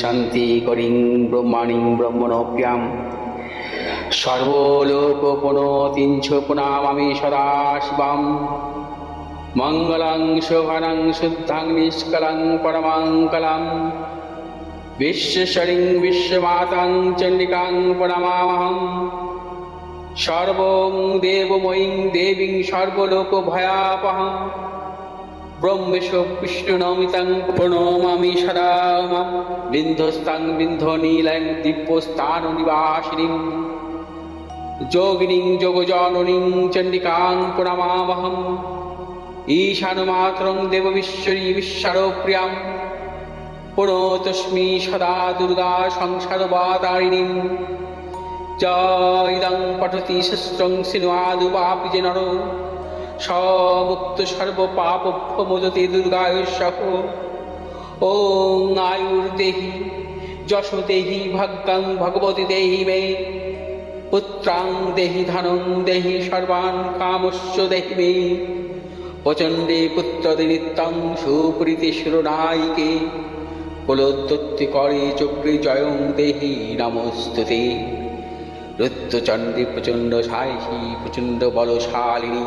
শান্তি করিং ব্রহ্মাণিং ব্রহ্মণপ্যাম সর্বলোকপণতিঞ্ছোপনামামি সদা সদাশিবাম। মঙ্গলাং শোভানাং শুদ্ধাং নিষ্কলাং পরমাঙ্কলাম বিশ্বশরিং বিশ্বমাতাং চণ্ডিকাং প্রণমামহম। সর্বং দেবময়ীং দেবীং সর্বলোকভয়াপহম। ব্রহ্মেশ বিষ্ণুনমিতাং প্রণমামি সদা মাম বিন্ধস্তাং বিন্ধনীলং দিব্যস্থান নিবাসিনীং যোগিনীং যোগজননীং চণ্ডিকাং প্রণমামহম। ঈশানমাত্রং দেববিশ্বরী বিশ্বরপ্রিয়াং পুনতস্মি সদা দুর্গা সংসারবাতারিণীং জয়দং পঠতি শস্ত্রং সিনুয়াদুবাপি যে নর। সর্বপাপভ্যমোদতে দুর্গায় সহ ওং আয়ুর্দেহি যশ দেহি ভাগ্যাং ভগবতী দেহি মে। পুত্রাং দেহি ধনং দেহি সর্বান কামস্য দেহি মে। প্রচণ্ডে পুত্রদে নিত্যং সুপ্রীতি শিরোনায়িকে। কুলোদ্যুক্তি করে চক্রে জয়ং দেহি নমস্তুতে। রুদ্রচণ্ডী প্রচণ্ড সাহসী, প্রচণ্ড বলশালিনী।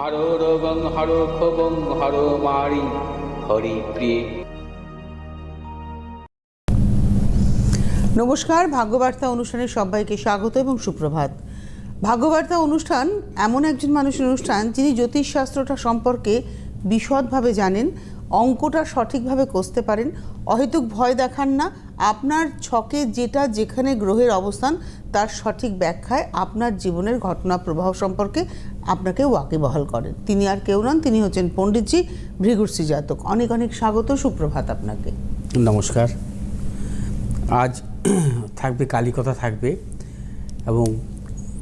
হর রোগং হর ক্ষোভং, হর মারি, হরি প্রিয়ে। নমস্কার, ভাগ্যবার্তা অনুষ্ঠানে সবাইকে স্বাগত এবং সুপ্রভাত। ভাগ্যবার্তা অনুষ্ঠান এমন একজন মানুষের অনুষ্ঠান যিনি জ্যোতিষশাস্ত্রটা সম্পর্কে বিশদভাবে জানেন, অঙ্কটা সঠিকভাবে কষতে পারেন। অহেতুক ভয় দেখান না, আপনার ছকে যেটা যেখানে গ্রহের অবস্থান, তার সঠিক ব্যাখ্যায় আপনার জীবনের ঘটনা প্রবাহ সম্পর্কে আপনাকে ওয়াকিবহাল করেন। তিনি আর কেউ নন, তিনি হচ্ছেন পণ্ডিতজি ভৃগুশ্রী জাতক। অনেক অনেক স্বাগত, সুপ্রভাত আপনাকে। নমস্কার। আজ থাকবে কালী কথা থাকবে এবং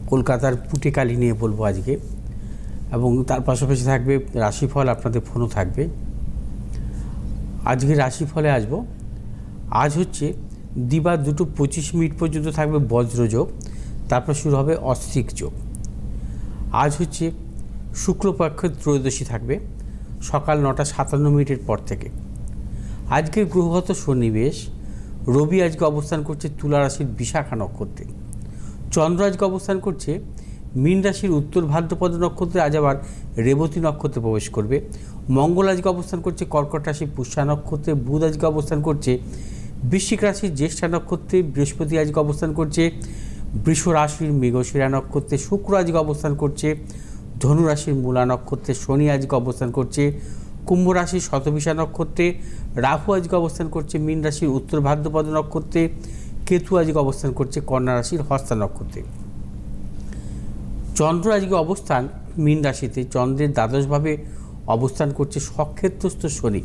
কলকাতার পুটে কালী নিয়ে বলব আজকে। এবং তার পাশাপাশি থাকবে রাশিফল, আপনাদের ফোনও থাকবে। আজকে রাশিফলে আসব। আজ হচ্ছে দিবা দুটো পঁচিশ মিনিট পর্যন্ত থাকবে বজ্রযোগ। তারপর শুরু হবে অস্ত্রিক যোগ। আজ হচ্ছে শুক্লপক্ষের ত্রয়োদশী থাকবে, সকাল নটা সাতান্ন মিনিটের পর থেকে। আজকের গ্রহগত সন্নিবেশ, রবি আজকে অবস্থান করছে তুলা রাশির বিশাখা নক্ষত্রে। চন্দ্র আজকে অবস্থান করছে মীন রাশির উত্তর ভাদ্রপদ নক্ষত্রে, আজ আবার রেবতী নক্ষত্রে প্রবেশ করবে। মঙ্গল আজকে অবস্থান করছে কর্কট রাশির পুষ্যা নক্ষত্রে, বুধ আজকে অবস্থান করছে বৃশ্চিক রাশির জ্যেষ্ঠা নক্ষত্রে, বৃহস্পতি আজকে অবস্থান করছে বৃষ রাশির মৃগশিরা নক্ষত্রে শুক্র আজকে অবস্থান করছে, ধনুরাশির মূলা নক্ষত্রে শনি আজকে অবস্থান করছে কুম্ভ রাশির শতবিশা নক্ষত্রে রাহু আজকে অবস্থান করছে মীন রাশির উত্তর ভাদ্রপদ নক্ষত্রে কেতু আজকে অবস্থান করছে, কন্যা রাশির হস্তা নক্ষত্রে। চন্দ্র আজকে অবস্থান মীন রাশিতে চন্দ্রের দ্বাদশভাবে অবস্থান করছে সক্ষেত্রস্থ শনি।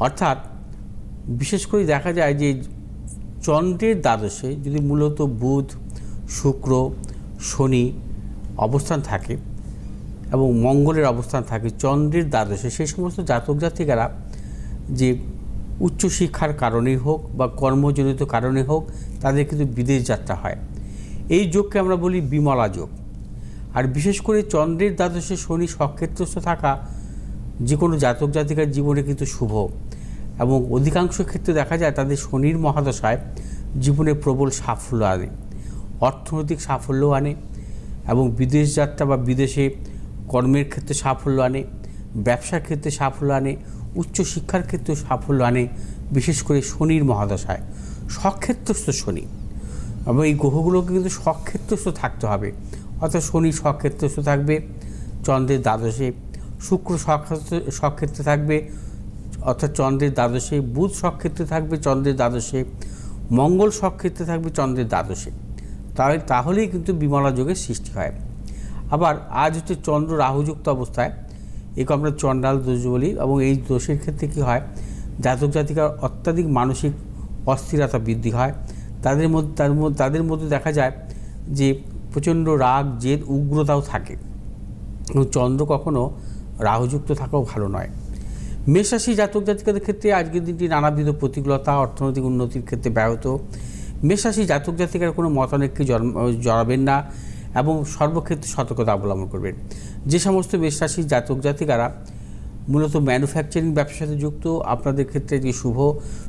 অর্থাৎ বিশেষ করে দেখা যায় যে চন্দ্রের দ্বাদশে যদি মূলত বুধ, শুক্র, শনি অবস্থান থাকে এবং মঙ্গলের অবস্থান থাকে চন্দ্রের দ্বাদশে, সেই সমস্ত জাতক জাতিকারা যে উচ্চশিক্ষার কারণেই হোক বা কর্মজনিত কারণে হোক, তাদের কিন্তু বিদেশ যাত্রা হয়। এই যোগকে আমরা বলি বিমলা যোগ। আর বিশেষ করে চন্দ্রের দ্বাদশে শনি সক্ষেত্রস্থ থাকা যে কোনো জাতক জাতিকার জীবনে কিন্তু শুভ। এবং অধিকাংশ ক্ষেত্রে দেখা যায় তাদের শনির মহাদশায় জীবনে প্রবল সাফল্য আনে, অর্থনৈতিক সাফল্য আনে এবং বিদেশ যাত্রা বা বিদেশে কর্মের ক্ষেত্রে সাফল্য আনে, ব্যবসার ক্ষেত্রে সাফল্য আনে উচ্চশিক্ষার ক্ষেত্রে সাফল্য আনে, বিশেষ করে শনির মহাদশায়। সক্ষেত্রস্থ শনি। এবং এই গ্রহগুলোকে কিন্তু সক্ষেত্রস্থ থাকতে হবে। অর্থাৎ শনি সক্ষেত্রস্থ থাকবে, চন্দ্রের দ্বাদশে, শুক্র সক্ষেত্র থাকবে অর্থাৎ চন্দ্রের দ্বাদশে বুধ সক্ষেত্রে থাকবে, চন্দ্রের দ্বাদশে মঙ্গল সক্ষেত্রে থাকবে, চন্দ্রের দ্বাদশে। তাহলে তাহলেই কিন্তু বিমলা যোগের সৃষ্টি হয়। আবার আজ হচ্ছে চন্দ্র রাহুযুক্ত অবস্থায়, একে আমরা চণ্ডাল দোষ বলি এবং এই দোষের ক্ষেত্রে কী হয়? জাতক জাতিকার অত্যাধিক মানসিক অস্থিরতা বৃদ্ধি হয়। তাদের মধ্যে তাদের মধ্যে দেখা যায় যে প্রচণ্ড রাগ, জেদ, উগ্রতাও থাকে। এবং চন্দ্র কখনও রাহুযুক্ত থাকাও ভালো নয়। মেষরাশি জাতক জাতিকাদের ক্ষেত্রে আজকের দিনটি নানাবিধ প্রতিকূলতা, অর্থনৈতিক উন্নতির ক্ষেত্রে ব্যাহত। মেষরাশি জাতক জাতিকার কোনো মতানৈক্যে জন্ম, জড়াবেন না এবং সর্বক্ষেত্রে সতর্কতা অবলম্বন করবেন। যে সমস্ত মেষরাশি জাতক জাতিকারা মূলত ম্যানুফ্যাকচারিং ব্যবসার সাথে যুক্ত, আপনাদের ক্ষেত্রে যে শুভ।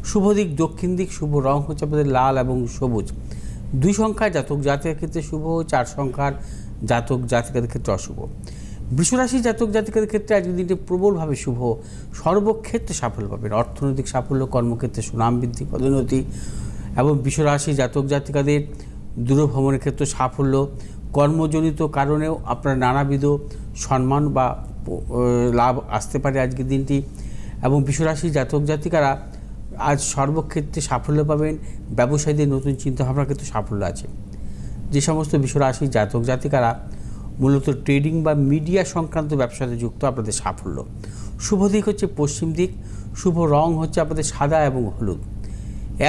শুভ দিক দক্ষিণ দিক, শুভ রং হচ্ছে আপনাদের লাল এবং সবুজ। দুই সংখ্যার জাতক জাতিকার ক্ষেত্রে শুভ, চার সংখ্যার জাতক জাতিকাদের ক্ষেত্রে অশুভ। বৃষরাশি জাতক জাতিকাদের ক্ষেত্রে আজকের দিনটি প্রবলভাবে শুভ। সর্বক্ষেত্রে সাফল্য পাবেন। অর্থনৈতিক সাফল্য, কর্মক্ষেত্রে সুনাম বৃদ্ধি, পদোন্নতি এবং বৃষরাশি জাতক জাতিকাদের দূরভ্রমণের ক্ষেত্রে সাফল্য। কর্মজনিত কারণেও আপনার নানাবিধ সম্মান বা লাভ আসতে পারে আজকের দিনটি এবং বিশ্বরাশি জাতক জাতিকারা আজ সর্বক্ষেত্রে সাফল্য পাবেন। ব্যবসায়ীদের নতুন চিন্তাভাবনার ক্ষেত্রে সাফল্য আছে। যে সমস্ত বিশ্বরাশি জাতক জাতিকারা মূলত ট্রেডিং বা মিডিয়া সংক্রান্ত ব্যবসাতে যুক্ত আপনাদের সাফল্য। শুভ দিক হচ্ছে পশ্চিম দিক, শুভ রং হচ্ছে আপনাদের সাদা এবং হলুদ।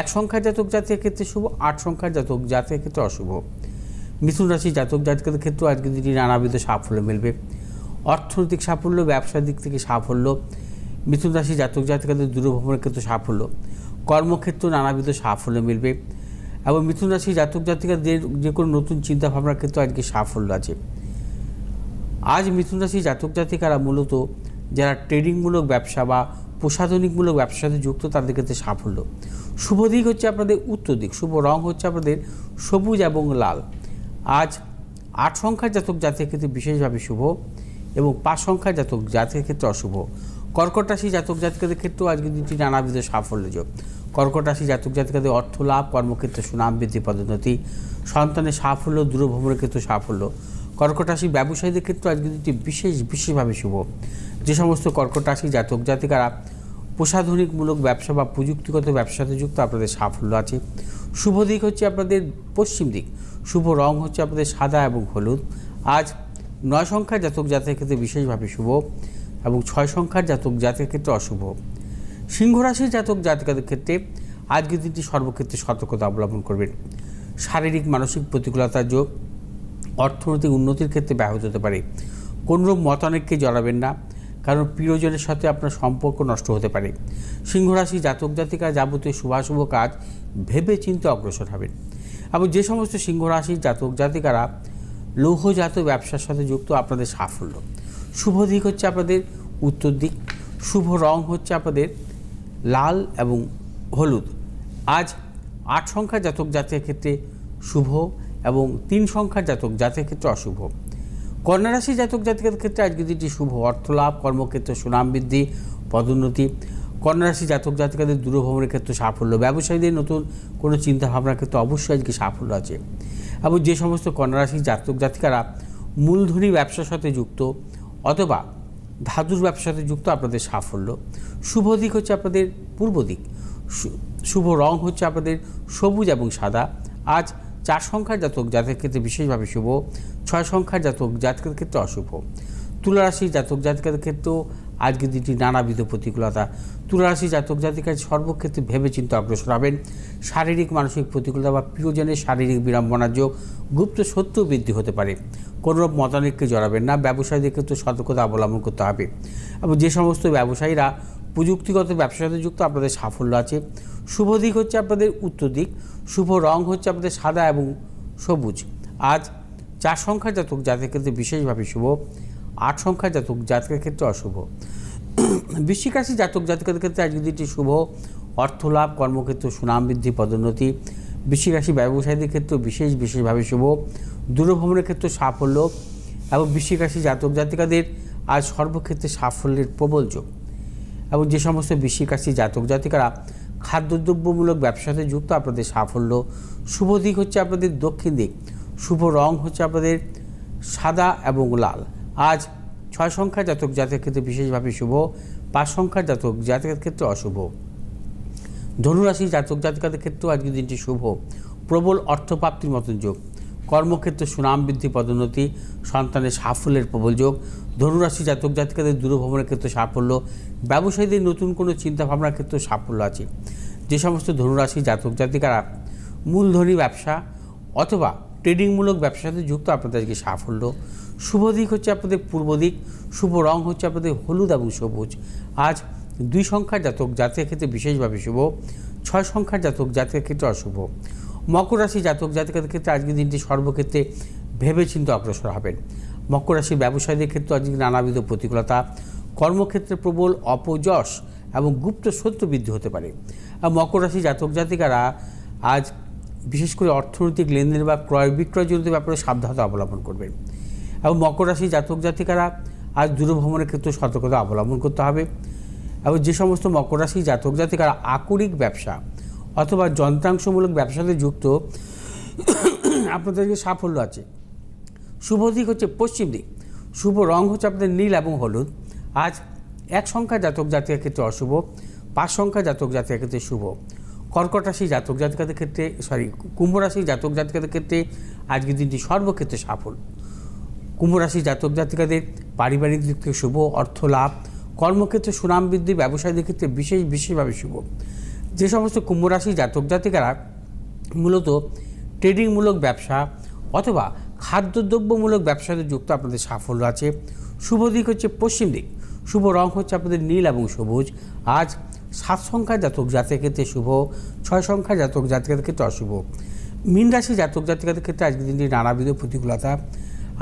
এক সংখ্যার জাতক জাতির ক্ষেত্রে শুভ, আট সংখ্যার জাতক জাতির ক্ষেত্রে অশুভ। মিথুন রাশি জাতক জাতকের ক্ষেত্রেও আজকের দিনটি নানাবিধ সাফল্য মিলবে। অর্থনৈতিক সাফল্য, ব্যবসার দিক থেকে সাফল্য। মিথুন রাশি জাতক জাতিকাদের দূরভ্রমণের ক্ষেত্রে সাফল্য। কর্মক্ষেত্রে নানাবিধ সাফল্য মিলবে এবং মিথুন রাশি জাতক জাতিকাদের যে কোনো নতুন চিন্তাভাবনার ক্ষেত্রে আজকে সাফল্য আছে। আজ মিথুন রাশি জাতক জাতিকারা মূলত যারা ট্রেডিংমূলক ব্যবসা বা প্রসাধনিকমূলক ব্যবসার সাথে যুক্ত, তাদের ক্ষেত্রে সাফল্য। শুভ দিক হচ্ছে আপনাদের উত্তর দিক, শুভ রং হচ্ছে আপনাদের সবুজ এবং লাল। আজ আট সংখ্যার জাতক জাতির ক্ষেত্রে বিশেষভাবে শুভ এবং পাঁচ সংখ্যার জাতক জাতির ক্ষেত্রে অশুভ। কর্কট রাশি জাতক জাতিকাদের ক্ষেত্রেও আজকের দিনটি নানাবিধ সাফল্য। যোগ কর্কট রাশি জাতক জাতিকাদের অর্থ লাভ, কর্মক্ষেত্রে সুনাম বৃদ্ধি, পদোন্নতি। সন্তানের সাফল্য, দূরভ্রমণের ক্ষেত্রে সাফল্য। কর্কট রাশি ব্যবসায়ীদের ক্ষেত্রে আজকের দিনটি বিশেষ, বিশেষভাবে শুভ। যে সমস্ত কর্কট রাশি জাতক জাতিকারা প্রসাধনিকমূলক ব্যবসা বা প্রযুক্তিগত ব্যবসার সাথে যুক্ত, আপনাদের সাফল্য আছে। শুভ দিক হচ্ছে আপনাদের পশ্চিম দিক। শুভ রং হচ্ছে আপনাদের সাদা এবং হলুদ। আজ নয় সংখ্যার জাতক জাতকের ক্ষেত্রে বিশেষভাবে শুভ এবং ছয় সংখ্যার জাতক জাতকের ক্ষেত্রে অশুভ। সিংহ রাশির জাতক জাতিকাদের ক্ষেত্রে আজকের দিনটি সর্বক্ষেত্রে সতর্কতা অবলম্বন করবেন শারীরিক, মানসিক প্রতিকূলতার যোগ অর্থনৈতিক উন্নতির ক্ষেত্রে ব্যাহত হতে পারে। কোনরূপ মতানৈক্যে জড়াবেন না, কারণ প্রিয়জনের সাথে আপনার সম্পর্ক নষ্ট হতে পারে। সিংহরাশি জাতক জাতিকা যাবতীয় শুভাশুভ কাজ ভেবে চিন্তে অগ্রসর হবেন। এবং যে সমস্ত সিংহরাশির জাতক জাতিকারা লৌহজাত ব্যবসার সাথে যুক্ত, আপনাদের সাফল্য। শুভ দিক হচ্ছে আপনাদের উত্তর দিক। শুভ রং হচ্ছে আপনাদের লাল এবং হলুদ। আজ আট সংখ্যা জাতক জাতির ক্ষেত্রে শুভ এবং তিন সংখ্যার জাতক জাতির ক্ষেত্রে অশুভ। কন্যা রাশি জাতক জাতিকের ক্ষেত্রে আজকে দিনটি শুভ। অর্থলাভ, কর্মক্ষেত্রে সুনাম বৃদ্ধি, পদোন্নতি। কন্যা রাশি জাতক জাতিকাদের দূরভ্রমণের ক্ষেত্রে সাফল্য। ব্যবসায়ীদের নতুন কোনো চিন্তাভাবনার ক্ষেত্রে অবশ্যই আজকে সাফল্য আছে। এবং যে সমস্ত কন্যা রাশি জাতক জাতিকারা মূলধনী ব্যবসার সাথে যুক্ত অথবা ধাতুর ব্যবসার সাথে যুক্ত, আপনাদের সাফল্য। শুভ দিক হচ্ছে আপনাদের পূর্ব দিক। শুভ রং হচ্ছে আপনাদের সবুজ এবং সাদা। আজ চার সংখ্যার জাতক জাতকের ক্ষেত্রে বিশেষভাবে শুভ, ছয় সংখ্যার জাতক জাতকের ক্ষেত্রে অশুভ। তুলারাশি জাতক জাতিকাদের ক্ষেত্রেও আজকের দিনটি নানাবিধ প্রতিকূলতা। তুলারাশি জাতক জাতিকার সর্বক্ষেত্রে ভেবে চিন্তে অগ্রসর হবেন। শারীরিক, মানসিক প্রতিকূলতা বা প্রিয়জনের শারীরিক বিড়ম্বনার যোগ গুপ্ত সত্য বৃদ্ধি হতে পারে। কোনোরূপ মতানৈক্যে জড়াবেন না, ব্যবসায়ীদের ক্ষেত্রে সতর্কতা অবলম্বন করতে হবে। এবং যে সমস্ত ব্যবসায়ীরা প্রযুক্তিগত ব্যবসার সাথে যুক্ত, আপনাদের সাফল্য আছে। শুভ দিক হচ্ছে আপনাদের উত্তর দিক। শুভ রং হচ্ছে আপনাদের সাদা এবং সবুজ। আজ চার সংখ্যার জাতক জাতকের ক্ষেত্রে বিশেষভাবে শুভ, আট সংখ্যার জাতক জাতকের ক্ষেত্রে অশুভ। বৃশ্চিক রাশি জাতক জাতকের ক্ষেত্রে আজকের দিনটি শুভ, অর্থলাভ, কর্মক্ষেত্র, সুনাম বৃদ্ধি, পদোন্নতি বৃশ্চিক রাশি ব্যবসায়ীদের ক্ষেত্রে বিশেষ বিশেষভাবে শুভ। দূরভ্রমণের ক্ষেত্রে সাফল্য এবং বৃশ্চিক রাশি জাতক জাতিকাদের আজ সর্বক্ষেত্রে সাফল্যের প্রবল যোগ। এবং যে সমস্ত বৃশ্চিক রাশি জাতক জাতিকারা খাদ্যদ্রব্যমূলক ব্যবসাতে যুক্ত আপনাদের সাফল্য। শুভ দিক হচ্ছে আপনাদের দক্ষিণ দিক। শুভ রং হচ্ছে আপনাদের সাদা এবং লাল। আজ ছয় সংখ্যা জাতক জাতকের ক্ষেত্রে বিশেষভাবে শুভ, পাঁচ সংখ্যার জাতক জাতকের ক্ষেত্রে অশুভ। ধনুরাশি জাতক জাতিকাদের ক্ষেত্রেও আজকের দিনটি শুভ। প্রবল অর্থপ্রাপ্তির মতন যোগ। কর্মক্ষেত্রে সুনাম বৃদ্ধি, পদোন্নতি, সন্তানের সাফল্যের প্রবল যোগ। ধনুরাশি জাতক জাতিকাদের দূরভ্রমণের ক্ষেত্রে সাফল্য, ব্যবসায়ীদের নতুন কোনো চিন্তাভাবনার ক্ষেত্রে সাফল্য আছে। যে সমস্ত ধনুরাশি জাতক জাতিকারা মূলধনী ব্যবসা অথবা ট্রেডিংমূলক ব্যবসার সাথে যুক্ত, আপনাদের আজকে সাফল্য। শুভ দিক হচ্ছে আপনাদের পূর্ব দিক, শুভ রং হচ্ছে আপনাদের হলুদ এবং সবুজ। আজ দুই সংখ্যার জাতক জাতকের ক্ষেত্রে বিশেষভাবে শুভ, ছয় সংখ্যার জাতক জাতকের ক্ষেত্রে অশুভ। মকর রাশি জাতক জাতকের ক্ষেত্রে আজকের দিনটি সর্বক্ষেত্রে ভেবে চিন্তে অগ্রসর হবেন মকর রাশির ব্যবসায়ীদের ক্ষেত্রে আজকে নানাবিধ প্রতিকূলতা। কর্মক্ষেত্রে প্রবল অপযশ এবং গুপ্ত সত্য বৃদ্ধি হতে পারে। আর মকর রাশি জাতক জাতিকারা আজ বিশেষ করে অর্থনৈতিক লেনদেন বা ক্রয় বিক্রয় জনিত ব্যাপারে সাবধানতা অবলম্বন করবেন। এবং মকর রাশি জাতক জাতিকারা আজ দূরভ্রমণের ক্ষেত্রে সতর্কতা অবলম্বন করতে হবে। এবং যে সমস্ত মকর রাশি জাতক জাতিকারা আকরিক ব্যবসা অথবা যন্ত্রাংশমূলক ব্যবসাতে যুক্ত আপনাদেরকে সাফল্য আছে। শুভ দিক হচ্ছে পশ্চিম দিক। শুভ রং হচ্ছে আপনাদের নীল এবং হলুদ। আজ এক সংখ্যা জাতক জাতিকার ক্ষেত্রে অশুভ, পাঁচ সংখ্যা জাতক জাতিকার ক্ষেত্রে শুভ। কর্কট রাশি জাতক জাতিকাদের ক্ষেত্রে সরি কুম্ভ রাশি জাতক জাতিকাদের ক্ষেত্রে আজকের দিনটি সর্বক্ষেত্রে সাফল্য। কুম্ভ রাশি জাতক জাতিকাদের পারিবারিক দিক থেকে শুভ, অর্থ লাভ, কর্মক্ষেত্রে সুনাম বৃদ্ধি, ব্যবসায়ীদের ক্ষেত্রে বিশেষ, বিশেষভাবে শুভ। যে সমস্ত কুম্ভ রাশি জাতক জাতিকারা মূলত ট্রেডিংমূলক ব্যবসা অথবা খাদ্যদ্রব্যমূলক ব্যবসাতে যুক্ত আপনাদের সাফল্য আছে। শুভ দিক হচ্ছে পশ্চিম দিক। শুভ রং হচ্ছে আপনাদের নীল এবং সবুজ। আজ সাত সংখ্যার জাতক জাতকের ক্ষেত্রে শুভ, ছয় সংখ্যার জাতক জাতিকাদের ক্ষেত্রে অশুভ। মীন রাশি জাতক জাতিকাদের ক্ষেত্রে আজকের দিনটি নানাবিধ প্রতিকূলতা।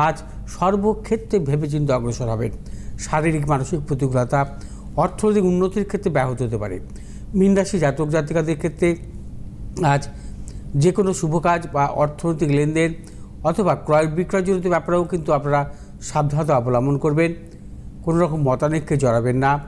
আজ সর্বক্ষেত্রে ভেবেচিন্তে অগ্রসর হবেন শারীরিক, মানসিক প্রতিকূলতা, অর্থনৈতিক উন্নতির ক্ষেত্রে ব্যাহত হতে পারে। মীন রাশি জাতক জাতিকাদের ক্ষেত্রে আজ যে কোনো শুভ কাজ বা অর্থনৈতিক লেনদেন অথবা ক্রয় বিক্রয় জনিত ব্যাপারেও কিন্তু আপনারা সাবধানতা অবলম্বন করবেন। কোনো রকম মতানৈক্যে জড়াবেন না।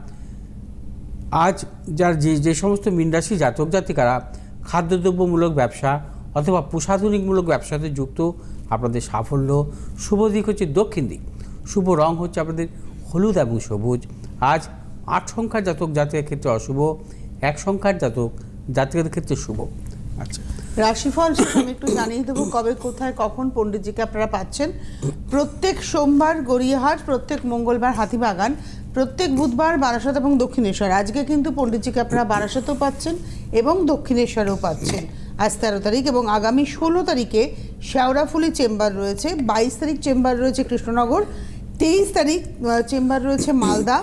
আজ যার যে যে সমস্ত মিনরাশি জাতক জাতিকারা খাদ্যদ্রব্যমূলক ব্যবসা অথবা প্রসাধনিকমূলক ব্যবসাতে যুক্ত, আপনাদের সাফল্য শুভ দিক হচ্ছে দক্ষিণ দিক। শুভ রং হচ্ছে আপনাদের হলুদ এবং সবুজ। আজ আট সংখ্যার জাতক জাতকের ক্ষেত্রে অশুভ, এক সংখ্যার জাতক জাতকের ক্ষেত্রে শুভ। আচ্ছা। রাশিফল আমি একটু জানিয়ে দেবো, কবে, কোথায়, কখন পণ্ডিতজিকে আপনারা পাচ্ছেন। প্রত্যেক সোমবার গড়িয়াহাট, প্রত্যেক মঙ্গলবার হাতিবাগান, প্রত্যেক বুধবার বারাসাত এবং দক্ষিণেশ্বর। আজকে কিন্তু পণ্ডিতজিকে আপনারা বারাসাতেও পাচ্ছেন এবং দক্ষিণেশ্বরেও পাচ্ছেন। আজ তেরো তারিখ এবং আগামী ষোলো তারিখে শেওড়াফুলি চেম্বার রয়েছে, বাইশ তারিখ চেম্বার রয়েছে কৃষ্ণনগর, তেইশ তারিখ চেম্বার রয়েছে মালদা,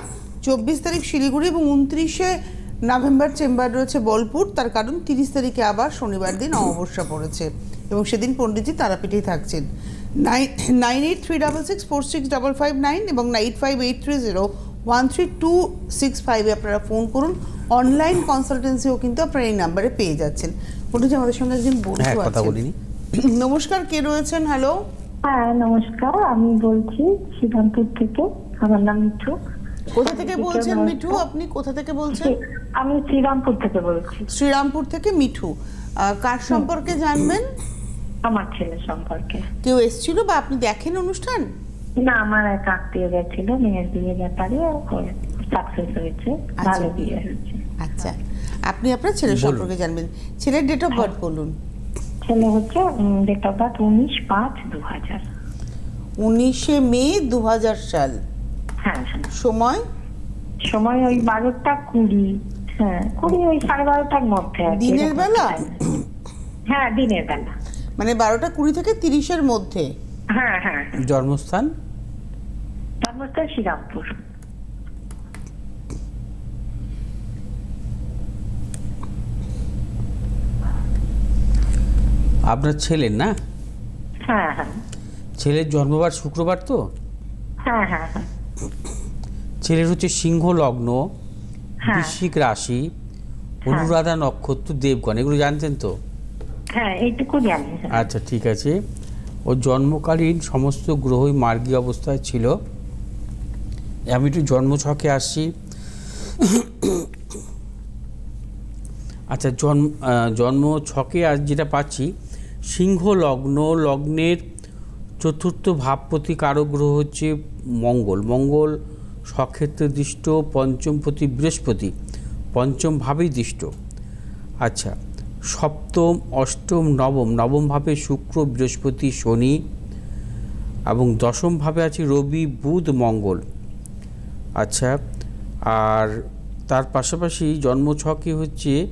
চব্বিশ তারিখ শিলিগুড়ি এবং উনত্রিশে নভেম্বর চেম্বার রয়েছে বোলপুর। তার কারণ তিরিশ তারিখে আবার শনিবার দিন অমাবস্যা পড়েছে এবং সেদিন পণ্ডিতজি তারাপীঠেই থাকছেন। Nine nine eight three double six four six double five nine এবং eight five eight three zero one three two six ফাইভে আপনারা ফোন করুন। অনলাইন কনসালটেন্সিও কিন্তু আপনারা এই নাম্বারে পেয়ে যাচ্ছেন। পণ্ডিতজি আমাদের সঙ্গে একজন বন্ধু হ্যাঁ কথা আছেন। নমস্কার কে রয়েছেন? হ্যালো হ্যাঁ নমস্কার। আমি বলছি শ্রীরামপুর থেকে। আমার নাম মিঠু। কোথা থেকে বলছেন মিঠু? আপনি কোথা থেকে বলছেন? আমি শ্রীরামপুর থেকে বলছি। শ্রীরামপুর থেকে মিঠু। কার সম্পর্কে জানবেন? আমার ছেলে সম্পর্কে। কেউ এসেছিল বা আপনি দেখেন অনুষ্ঠান? না আমার এক আত্মীয় গেছিল মেয়ের বিয়ে ব্যাপারে সাকসেস হয়েছে আচ্ছা। ভালো বিয়ে হয়েছে। আচ্ছা। আপনি আপনার ছেলের সম্পর্কে জানবেন। ছেলের ডেট অফ বার্থ বলুন। ছেলে হচ্ছে ডেট অফ বার্থ উনিশ পাঁচ দু হাজার উনিশে মে দু হাজার সাল। হ্যাঁ হ্যাঁ। সময়? সময় ওই বারোটা কুড়ি। হ্যাঁ কুড়ি ওই সাড়ে বারোটার মধ্যে দিনের বেলা? হ্যাঁ দিনের বেলা। মানে বারোটা কুড়ি থেকে তিরিশের মধ্যে? হ্যাঁ হ্যাঁ। জন্মস্থান? জন্মস্থান শ্রীরামপুর। আপনার ছেলের না? হ্যাঁ হ্যাঁ। ছেলের জন্মবার শুক্রবার তো? হ্যাঁ হ্যাঁ হ্যাঁ। ছেলের হচ্ছে সিংহ লগ্ন হ্যাঁ। বৃশ্চিক রাশি অনুরাধা নক্ষত্র দেবগণ এগুলো জানতেন তো? হ্যাঁ হ্যাঁ। আচ্ছা ঠিক আছে। ও জন্মকালীন সমস্ত গ্রহই মার্গী অবস্থায় ছিল। আমি একটু জন্মছকে আসছি। আচ্ছা জন্ম জন্ম ছকে আজ যেটা পাচ্ছি সিংহ লগ্ন লগ্নের চতুর্থ ভাবপতি কারক গ্রহ হচ্ছে মঙ্গল। মঙ্গল সক্ষেত্রে দৃষ্ট, পঞ্চম প্রতি বৃহস্পতি, পঞ্চম ভাবেই দৃষ্ট। আচ্ছা সপ্তম, অষ্টম, নবম নবম ভাবে শুক্র, বৃহস্পতি, শনি এবং দশম ভাবে আছে রবি, বুধ, মঙ্গল। আচ্ছা আর তার পাশাপাশি জন্মছকে হচ্ছে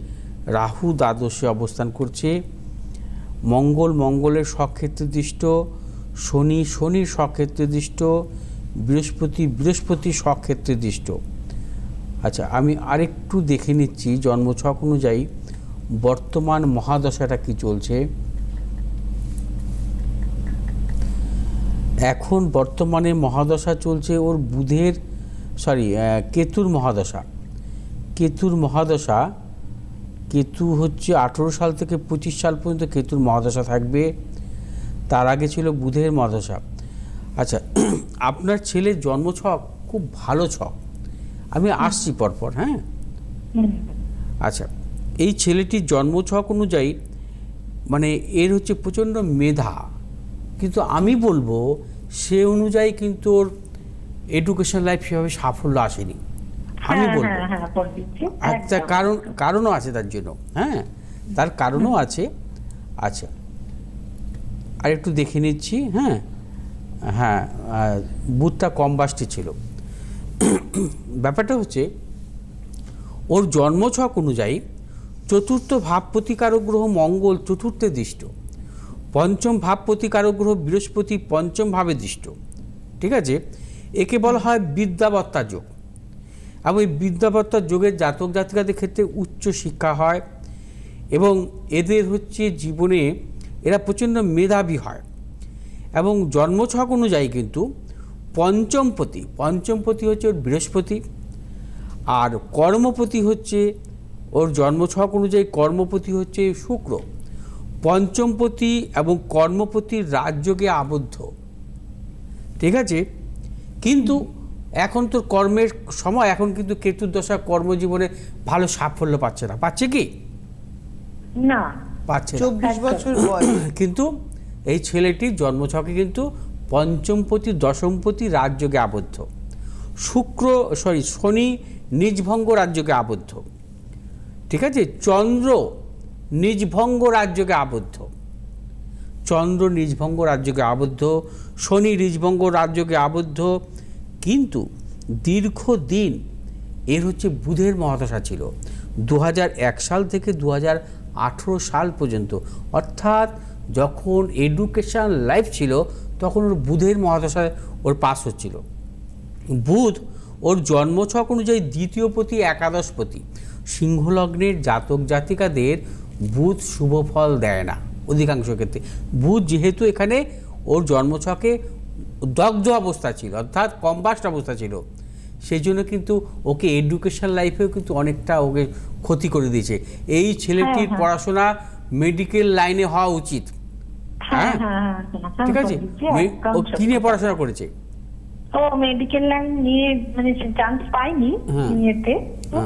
রাহু দ্বাদশে অবস্থান করছে। মঙ্গল, মঙ্গলের স্বক্ষেত্রে দৃষ্ট শনি শনির স্বক্ষেত্রে দৃষ্ট, বৃহস্পতি বৃহস্পতি স্বক্ষেত্রে দৃষ্ট। আচ্ছা আমি আরেকটু দেখে নিচ্ছি জন্মছক অনুযায়ী বর্তমান মহাদশাটা কি চলছে। এখন বর্তমানে মহাদশা চলছে ওর বুধের সরি কেতুর মহাদশা। কেতুর মহাদশা, কেতু হচ্ছে আঠেরো সাল থেকে পঁচিশ সাল পর্যন্ত কেতুর মহাদশা থাকবে। তার আগে ছিল বুধের মহাদশা আচ্ছা আপনার ছেলের জন্মছক খুব ভালো ছক। আমি আসছি পরপর হ্যাঁ? আচ্ছা এই ছেলেটির জন্মছক অনুযায়ী মানে এর হচ্ছে প্রচণ্ড মেধা। কিন্তু আমি বলব সে অনুযায়ী কিন্তু ওর এডুকেশন লাইফ সেভাবে সাফল্য আসেনি। আমি হ্যাঁ, বলব হ্যাঁ, হ্যাঁ, একটা কারণ কারণও আছে তার জন্য হ্যাঁ? তার কারণও আছে। আচ্ছা আর একটু দেখে নিচ্ছি হ্যাঁ? হ্যাঁ বুথটা কম বাসটি ছিল। ব্যাপারটা হচ্ছে, ওর জন্মছক অনুযায়ী চতুর্থ ভাবপ্রতিকারক গ্রহ মঙ্গল চতুর্থে দৃষ্ট। পঞ্চম ভাবপ্রতিকারক গ্রহ বৃহস্পতি পঞ্চম ভাবে দৃষ্ট। ঠিক আছে? একে বলা হয় বিদ্যাবত্তা যোগ। এবং এই বিদ্যাবত্তার যোগের জাতক জাতিকাদের ক্ষেত্রে উচ্চ শিক্ষা হয় এবং এদের হচ্ছে জীবনে এরা প্রচণ্ড মেধাবী হয়। এবং জন্মছক অনুযায়ী কিন্তু পঞ্চমপতি পঞ্চমপতি হচ্ছে ওর বৃহস্পতি আর কর্মপতি হচ্ছে ওর জন্মছক অনুযায়ী কর্মপতি হচ্ছে শুক্র। পঞ্চমপতি এবং কর্মপতির রাজ্যকে আবদ্ধ। ঠিক আছে? কিন্তু এখন তো কর্মের সময়, এখন কিন্তু কেতুর দশা কর্মজীবনে ভালো সাফল্য পাচ্ছে না। পাচ্ছে কি? না। পাচ্ছে চব্বিশ বছর কিন্তু এই ছেলেটির জন্মছকে কিন্তু পঞ্চমপতি দশমপতি রাজযোগে আবদ্ধ। শুক্র সরি শনি নিজভঙ্গ রাজ্যকে আবদ্ধ। ঠিক আছে? চন্দ্র নিজভঙ্গ রাজ্যকে আবদ্ধ। চন্দ্র নিজভঙ্গ রাজ্যকে আবদ্ধ শনি নিজভঙ্গ রাজ্যকে আবদ্ধ। কিন্তু দীর্ঘদিন এর হচ্ছে বুধের মহাদশা ছিল। দু এক সাল থেকে দু হাজার সাল পর্যন্ত। অর্থাৎ যখন এডুকেশন লাইফ ছিল, তখন ওর বুধের মহাদশায় ওর পাস হচ্ছিল। বুধ ওর জন্মছক অনুযায়ী দ্বিতীয় পতি একাদশপতি সিংহলগ্নের জাতক জাতিকাদের বুধ শুভ ফল দেয় না, অধিকাংশ ক্ষেত্রে। বুধ যেহেতু এখানে ওর জন্মছকে দগ্ধ অবস্থা ছিল, অর্থাৎ কম্বাস্ট অবস্থা ছিল সেই জন্য কিন্তু ওকে এডুকেশন লাইফেও কিন্তু অনেকটা ওকে ক্ষতি করে দিয়েছে। এই ছেলেটির হ্যাঁ। পড়াশোনা মেডিকেল লাইনে হওয়া উচিত। হ্যাঁ হ্যাঁ? হ্যাঁ হ্যাঁ, হ্যাঁ, ঠিক আছে? ও কি নিয়ে পড়াশোনা করেছে? ও মেডিকেল লাইন নিয়ে মানে চান্স পাইনি হ্যাঁ। নিয়েতে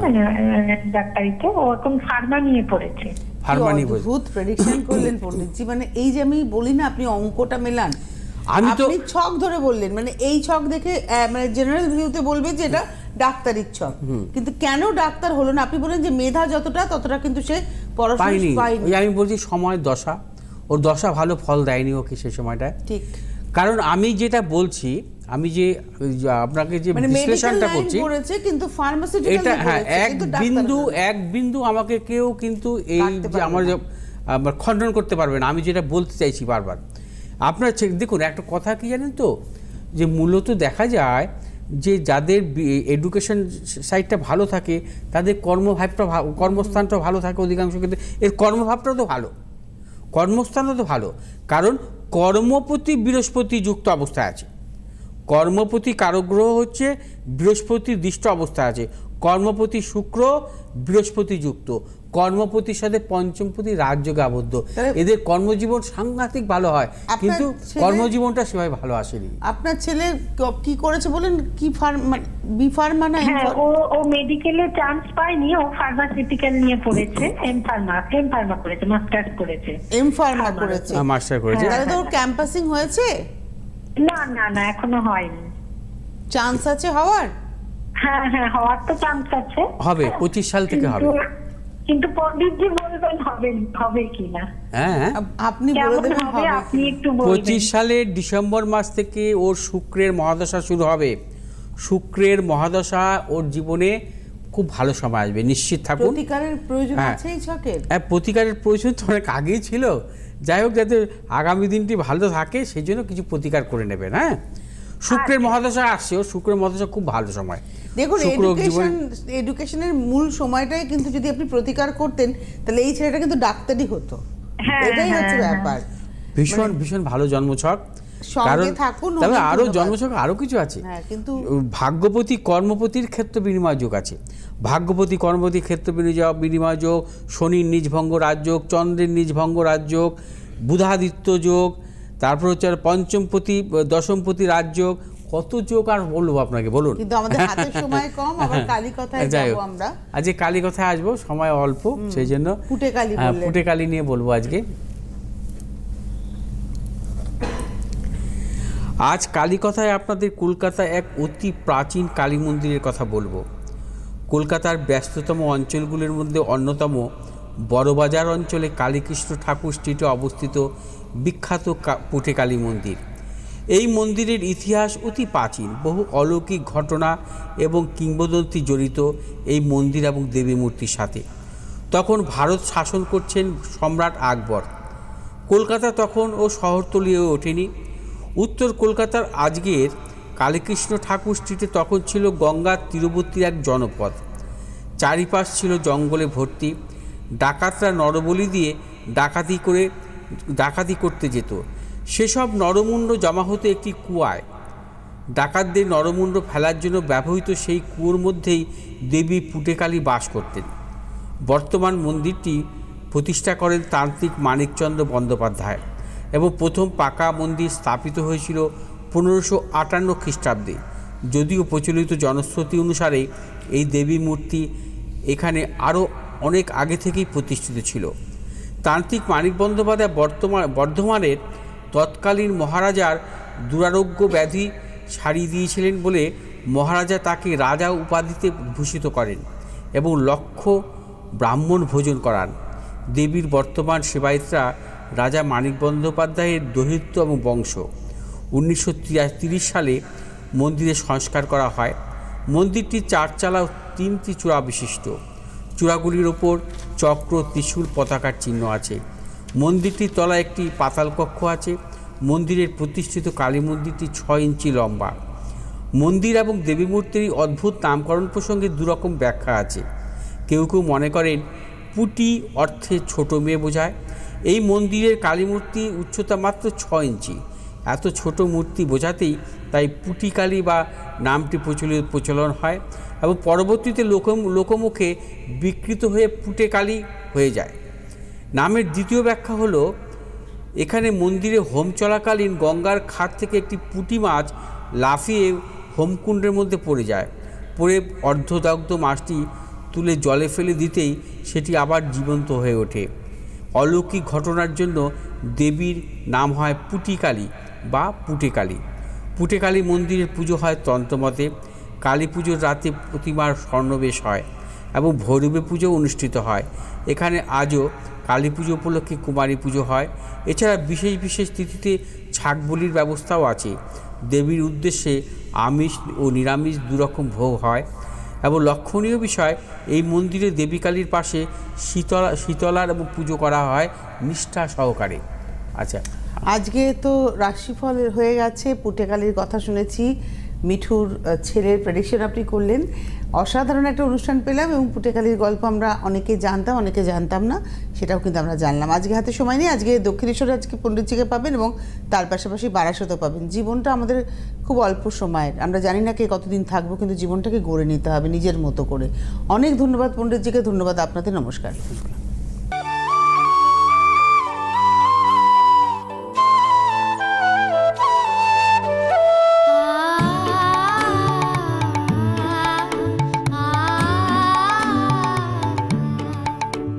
মানে, আহ, ডাক্তারিতে। ও এখন ফার্মা নিয়ে পড়েছে। কি বই অদ্ভুত প্রেডিকশন করলেন পণ্ডিতজি। মানে এই যে আমি বলি না আপনি অঙ্কটা মেলান। আমি তো- ছক ধরে বললেন মানে এই ছক দেখে মানে জেনারেল ভিউতে বলবে যে এটা ডাক্তারির ছক। কিন্তু কেন ডাক্তার হলো না? আপনি বলেন যে মেধা যতটা ততটা কিন্তু সে পড়াশোনা পায়নি আমি বলছি সময় দশা। ওর দশা ভালো ফল দেয়নি ওকে সময়টায়। ঠিক। কারণ আমি যেটা বলছি আমি যে আপনাকে যে মানে বিশ্লেষণটা করছি কিন্তু এটা হ্যাঁ এক বিন্দু এক বিন্দু আমাকে কেউ কিন্তু এই। যে আমার খণ্ডন করতে পারবে না। আমি যেটা বলতে চাইছি বারবার আপনার ঠিক- দেখুন, একটা কথা কি জানেন তো? যে মূলত দেখা যায় যে যাদের এডুকেশন সাইডটা ভালো থাকে, তাদের কর্মভাবটা কর্মস্থানটা ভালো থাকে অধিকাংশ ক্ষেত্রে। এর কর্মভাবটাও তো ভালো। কর্মস্থানও তো ভালো। কারণ কর্মপতি বৃহস্পতি যুক্ত অবস্থায় আছে। কর্মপতি কারগ্রহ হচ্ছে বৃহস্পতি দৃষ্ট অবস্থায় আছে। কর্মপতি শুক্র বৃহস্পতি যুক্ত। কর্মপতির সাথে পঞ্চমপতি রাজযোগে আবদ্ধ। এদের কর্মজীবন সাংঘাতিক ভালো হয় কিন্তু কর্মজীবনটা সেভাবে ভালো আসেনি। আপনার ছেলে কি করেছে বলেন? কি ফার্ম বি ফার্মা না হ্যাঁ ও ও মেডিকেলে চান্স পায়নি ও ফার্মাসিউটিক্যাল নিয়ে পড়েছে এম ফার্মা এম ফার্মা করেছে মাস্টার্স করেছে। এম ফার্মা করেছে। মাস্টার করেছে। তাহলে তো ক্যাম্পাসিং হয়েছে? না না না এখনও হয়নি। চান্স আছে হওয়ার? হ্যাঁ হ্যাঁ হওয়ার তো চান্স আছে। হবে পঁচিশ সাল থেকে হবে। কিন্তু- পণ্ডিতজি বলবেন হবে হবে কিনা? হ্যাঁ হ্যাঁ। আপ- আপনি বলে দেবেন হবে আপনি একটু বলবেন। পঁচিশ সালের ডিসেম্বর মাস থেকে ওর শুক্রের মহাদশা শুরু হবে। শুক্রের মহাদশা ওর জীবনে খুব ভালো সময় আসবে নিশ্চিত থাকুন। প্রতিকারের প্রয়োজন হ্যাঁ। আছে এই ছকের হ্যাঁ প্রতিকারের প্রয়োজন তো অনেক আগেই ছিল। যাই হোক যাতে আগামী দিনটি ভালো থাকে সেই জন্য কিছু প্রতিকার করে নেবেন হ্যাঁ। শুক্রের মহাদশা আসছে ওর শুক্রের মহাদশা খুব ভালো সময়। দেখুন এডুকেশন এডুকেশনের মূল সময়টাই কিন্তু যদি আপনি প্রতিকার করতেন তাহলে এই ছেলেটা কিন্তু ডাক্তারই হতো। হ্যাঁ, এটাই হ্যাঁ, হচ্ছে হ্যাঁ। ব্যাপার। ভীষণ ভীষণ ভালো জন্মছক। তবে আরও জন্মছক আরও কিছু আছে। হ্যাঁ কিন্তু ভাগ্যপতি কর্মপতির ক্ষেত্র বিনিময় যোগ আছে। ভাগ্যপতি কর্মপতি ক্ষেত্র বিনিময় বিনিময় যোগ শনির নিজভঙ্গ রাজযোগ চন্দ্রের নিজভঙ্গ রাজযোগ বুধাদিত্য যোগ তারপর হচ্ছে আর পঞ্চমপতি দশমপতি রাজযোগ কত যোগ আর বলব আপনাকে বলুন। কিন্তু আমাদের হাতের সময় কম আবার কালী কথায় যাই আমরা। আজকে কালী কথায় আসব সময় অল্প সেই জন্য ফুটে কালী হ্যাঁ, ফুটে কালী নিয়ে বলব আজকে। আজ কালী কথায় আপনাদের কলকাতায় এক অতি প্রাচীন কালী মন্দিরের কথা বলব। কলকাতার ব্যস্ততম অঞ্চলগুলির মধ্যে অন্যতম বড়বাজার অঞ্চলে কালীকৃষ্ণ ঠাকুর স্ট্রিটে অবস্থিত বিখ্যাত কা- পুটে মন্দির। এই মন্দিরের ইতিহাস অতি প্রাচীন, বহু অলৌকিক ঘটনা এবং কিংবদন্তি জড়িত এই মন্দির এবং দেবী মূর্তির সাথে। তখন ভারত শাসন করছেন সম্রাট আকবর। কলকাতা তখন ও শহরতলি হয়ে ওঠেনি। উত্তর কলকাতার আজকের কালীকৃষ্ণ ঠাকুর স্ট্রিটে তখন ছিল গঙ্গার তীরবর্তী এক জনপদ। চারিপাশ ছিল জঙ্গলে ভর্তি। ডাকাতরা নরবলি দিয়ে ডাকাতি করে ডাকাতি করতে যেত। সেসব নরমুণ্ড জমা হতো একটি কুয়ায়। ডাকাতদের নরমুণ্ড ফেলার জন্য ব্যবহৃত সেই কুয়োর মধ্যেই দেবী পুটেকালী বাস করতেন। বর্তমান মন্দিরটি প্রতিষ্ঠা করেন তান্ত্রিক মানিকচন্দ্র বন্দ্যোপাধ্যায় এবং প্রথম পাকা মন্দির স্থাপিত হয়েছিল পনেরোশো আটান্ন খ্রিস্টাব্দে। যদিও প্রচলিত জনশ্রুতি অনুসারে এই দেবী মূর্তি এখানে আরও অনেক আগে থেকেই প্রতিষ্ঠিত ছিল। তান্ত্রিক মানিক বন্দ্যোপাধ্যায় বর্তমান বর্ধমানের তৎকালীন মহারাজার দুরারোগ্য ব্যাধি সারিয়ে দিয়েছিলেন বলে মহারাজা তাকে রাজা উপাধিতে ভূষিত করেন এবং লক্ষ ব্রাহ্মণ ভোজন করান। দেবীর বর্তমান সেবায়িতরা রাজা মানিক বন্দ্যোপাধ্যায়ের দহিত্য এবং বংশ। উনিশশো তিরিশ সালে মন্দিরে সংস্কার করা হয়। মন্দিরটি চারচালা তিনটি চূড়া বিশিষ্ট। চূড়াগুলির ওপর চক্র ত্রিশূল পতাকার চিহ্ন আছে। মন্দিরটির তলায় একটি পাতাল কক্ষ আছে। মন্দিরের প্রতিষ্ঠিত কালী মন্দিরটি ছয় ইঞ্চি লম্বা। মন্দির এবং দেবী মূর্তির অদ্ভুত নামকরণ প্রসঙ্গে দুরকম ব্যাখ্যা আছে। কেউ কেউ মনে করেন, পুটি অর্থে ছোট মেয়ে বোঝায়। এই মন্দিরের কালী মূর্তি উচ্চতা মাত্র ছ ইঞ্চি। এত ছোট মূর্তি বোঝাতেই তাই পুটি কালী বা নামটি প্রচলিত, প্রচলন হয় এবং পরবর্তীতে লোক লোকমুখে বিকৃত হয়ে পুটে কালী হয়ে যায়। নামের দ্বিতীয় ব্যাখ্যা হলো, এখানে মন্দিরে হোম চলাকালীন গঙ্গার খাত থেকে একটি পুঁটি মাছ লাফিয়ে হোমকুণ্ডের মধ্যে পড়ে যায়। পড়ে অর্ধদগ্ধ মাছটি তুলে জলে ফেলে দিতেই সেটি আবার জীবন্ত হয়ে ওঠে। অলৌকিক ঘটনার জন্য দেবীর নাম হয় পুটিকালী বা পুটেকালী পুটেকালী মন্দিরের পুজো হয় তন্ত্রমতে। কালী পুজোর রাতে প্রতিমার স্বর্ণবেশ হয় এবং ভৈরবে পুজো অনুষ্ঠিত হয়। এখানে আজও কালী পুজো উপলক্ষে কুমারী পুজো হয়। এছাড়া বিশেষ বিশেষ তিথিতে ছাগ বলির ব্যবস্থাও আছে। দেবীর উদ্দেশ্যে আমিষ ও নিরামিষ দুরকম ভোগ হয় এবং লক্ষণীয় বিষয়, এই মন্দিরে দেবী কালীর পাশে শীতলা, শীতলার এবং পুজো করা হয় নিষ্ঠা সহকারে। আচ্ছা আজকে তো রাশিফল হয়ে গেছে পুটেকালির কথা শুনেছি। মিঠুর ছেলের প্রেডিকশন আপনি করলেন। অসাধারণ একটা অনুষ্ঠান পেলাম এবং পুটেকালির গল্প আমরা অনেকে জানতাম অনেকে জানতাম না, সেটাও কিন্তু আমরা জানলাম। আজকে হাতে সময় নেই, আজকে দক্ষিণেশ্বরে আজকে পণ্ডিতজিকে পাবেন এবং তার পাশাপাশি বারাসতও পাবেন। জীবনটা আমাদের খুব অল্প সময়ের। আমরা জানি না কে কতদিন থাকব, কিন্তু জীবনটাকে গড়ে নিতে হবে নিজের মতো করে। অনেক ধন্যবাদ পণ্ডিতজিকে ধন্যবাদ আপনাদের, নমস্কার।